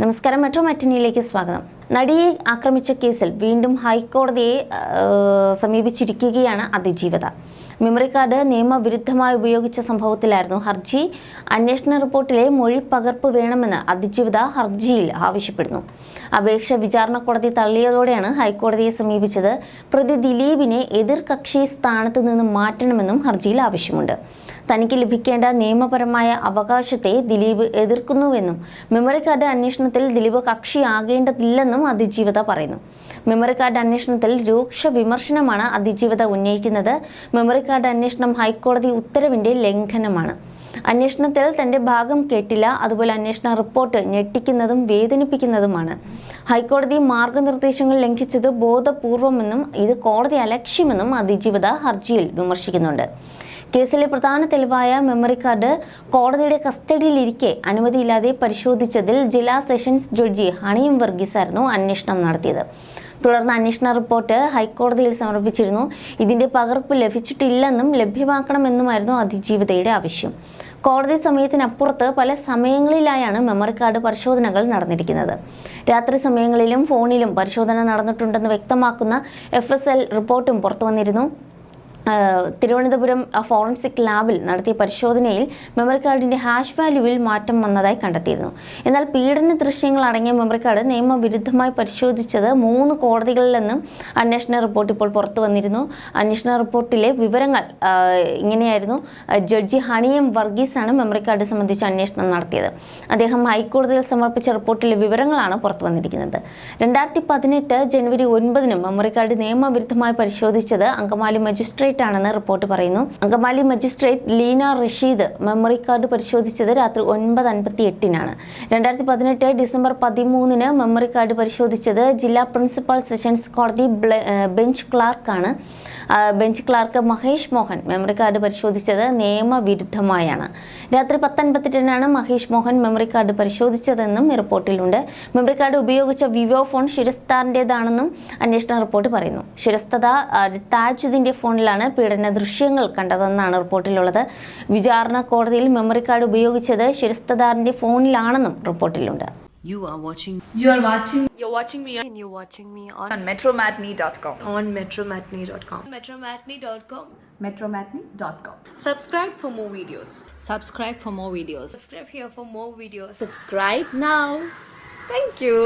നമസ്കാരം. മെട്രോ മറ്റിനിയിലേക്ക് സ്വാഗതം. നടിയെ ആക്രമിച്ച കേസിൽ വീണ്ടും ഹൈക്കോടതിയെ സമീപിച്ചിരിക്കുകയാണ് അതിജീവിത. മെമ്മറി കാർഡ് നിയമവിരുദ്ധമായി ഉപയോഗിച്ച സംഭവത്തിലായിരുന്നു ഹർജി. അന്വേഷണ റിപ്പോർട്ടിലെ മൊഴി പകർപ്പ് വേണമെന്ന് അതിജീവിത ഹർജിയിൽ ആവശ്യപ്പെടുന്നു. അപേക്ഷ വിചാരണ കോടതി തള്ളിയതോടെയാണ് ഹൈക്കോടതിയെ സമീപിച്ചത്. പ്രതി ദിലീപിനെ എതിർ കക്ഷി സ്ഥാനത്ത് നിന്ന് മാറ്റണമെന്നും ഹർജിയിൽ ആവശ്യമുണ്ട്. തനിക്ക് ലഭിക്കേണ്ട നിയമപരമായ അവകാശത്തെ ദിലീപ് എതിർക്കുന്നുവെന്നും മെമ്മറി കാർഡ് അന്വേഷണത്തിൽ ദിലീപ് കക്ഷിയാകേണ്ടതില്ലെന്നും അതിജീവിത പറയുന്നു. മെമ്മറി കാർഡ് അന്വേഷണത്തിൽ രൂക്ഷ വിമർശനമാണ് അതിജീവിത ഉന്നയിക്കുന്നത്. മെമ്മറി കാർഡ് അന്വേഷണം ഹൈക്കോടതി ഉത്തരവിന്റെ ലംഘനമാണ്. അന്വേഷണത്തിൽ തന്റെ ഭാഗം കേട്ടില്ല. അതുപോലെ അന്വേഷണ റിപ്പോർട്ട് ഞെട്ടിക്കുന്നതും വേദനിപ്പിക്കുന്നതുമാണ്. ഹൈക്കോടതി മാർഗനിർദ്ദേശങ്ങൾ ലംഘിച്ചത് ബോധപൂർവമെന്നും ഇത് കോടതി അലക്ഷ്യമെന്നും അതിജീവിത ഹർജിയിൽ വിമർശിക്കുന്നുണ്ട്. കേസിലെ പ്രധാന തെളിവായ മെമ്മറി കാർഡ് കോടതിയുടെ കസ്റ്റഡിയിലിരിക്കെ അനുമതിയില്ലാതെ പരിശോധിച്ചതിൽ ജില്ലാ സെഷൻസ് ജഡ്ജി ഹണിയും വർഗീസായിരുന്നു അന്വേഷണം നടത്തിയത്. തുടർന്ന് അന്വേഷണ റിപ്പോർട്ട് ഹൈക്കോടതിയിൽ സമർപ്പിച്ചിരുന്നു. ഇതിന്റെ പകർപ്പ് ലഭിച്ചിട്ടില്ലെന്നും ലഭ്യമാക്കണമെന്നുമായിരുന്നു അതിജീവിതയുടെ ആവശ്യം. കോടതി സമയത്തിനപ്പുറത്ത് പല സമയങ്ങളിലായാണ് മെമ്മറി കാർഡ് പരിശോധനകൾ നടന്നിരിക്കുന്നത്. രാത്രി സമയങ്ങളിലും ഫോണിലും പരിശോധന നടന്നിട്ടുണ്ടെന്ന് വ്യക്തമാക്കുന്ന എഫ് റിപ്പോർട്ടും പുറത്തു വന്നിരുന്നു ആഹ് തിരുവനന്തപുരം ഫോറൻസിക് ലാബിൽ നടത്തിയ പരിശോധനയിൽ മെമ്മറി കാർഡിന്റെ ഹാഷ് വാല്യൂവിൽ മാറ്റം വന്നതായി കണ്ടെത്തിയിരുന്നു. എന്നാൽ പീഡന ദൃശ്യങ്ങൾ അടങ്ങിയ മെമ്മറി കാർഡ് നിയമവിരുദ്ധമായി പരിശോധിച്ചത് മൂന്ന് കോടതികളിൽ നിന്നും അന്വേഷണ റിപ്പോർട്ട് ഇപ്പോൾ പുറത്തു വന്നിരുന്നു. അന്വേഷണ റിപ്പോർട്ടിലെ വിവരങ്ങൾ ഇങ്ങനെയായിരുന്നു. ജഡ്ജി ഹണിയം വർഗീസാണ് മെമ്മറി കാർഡ് സംബന്ധിച്ച് അന്വേഷണം നടത്തിയത്. അദ്ദേഹം ഹൈക്കോടതിയിൽ സമർപ്പിച്ച റിപ്പോർട്ടിലെ വിവരങ്ങളാണ് പുറത്തു വന്നിരിക്കുന്നത്. രണ്ടായിരത്തി പതിനെട്ട് ജനുവരി ഒൻപതിന് മെമ്മറി കാർഡ് നിയമവിരുദ്ധമായി പരിശോധിച്ചത് അങ്കമാലി മജിസ്ട്രേറ്റ് ആണെന്ന് റിപ്പോർട്ട് പറയുന്നു. Angamaly magistrate Leena Rasheed memory card പരിശോധിച്ചത് രാത്രി ഒൻപത് അൻപത്തി എട്ടിനാണ് രണ്ടായിരത്തി പതിനെട്ട് ഡിസംബർ പതിമൂന്നിന് മെമ്മറി കാർഡ് പരിശോധിച്ചത് ജില്ലാ പ്രിൻസിപ്പൽ സെഷൻസ് കോടതി bench ക്ലാർക്കാണ് bench clerk Mahesh Mohan memory card പരിശോധിച്ചത് നിയമവിരുദ്ധമായാണ്. രാത്രി പത്തൻപത്തെട്ടിനാണ് മഹേഷ് മോഹൻ മെമ്മറി കാർഡ് പരിശോധിച്ചതെന്നും റിപ്പോർട്ടിലുണ്ട്. മെമ്മറി കാർഡ് ഉപയോഗിച്ച വിവോ ഫോൺ ശിരസ്താറിന്റെതാണെന്നും അന്വേഷണ റിപ്പോർട്ട് പറയുന്നു. ശിരസ്തത താജുദ്ദീന്റെ ഫോണിലാണ് പീഡന ദൃശ്യങ്ങൾ കണ്ടതെന്നാണ് റിപ്പോർട്ടിലുള്ളത് വിചാരണ കോടതിയിൽ മെമ്മറി കാർഡ് ഉപയോഗിച്ചത് ശിരസ്തദാറിന്റെ ഫോണിലാണെന്നും റിപ്പോർട്ടിലുണ്ട് You are watching You are watching You're watching me and you're watching me on, on metromatney.com. on metromatney.com. metromatney.com. metromatney.com. Subscribe for more videos. subscribe for more videos. Subscribe here for more videos. Subscribe now. Thank you.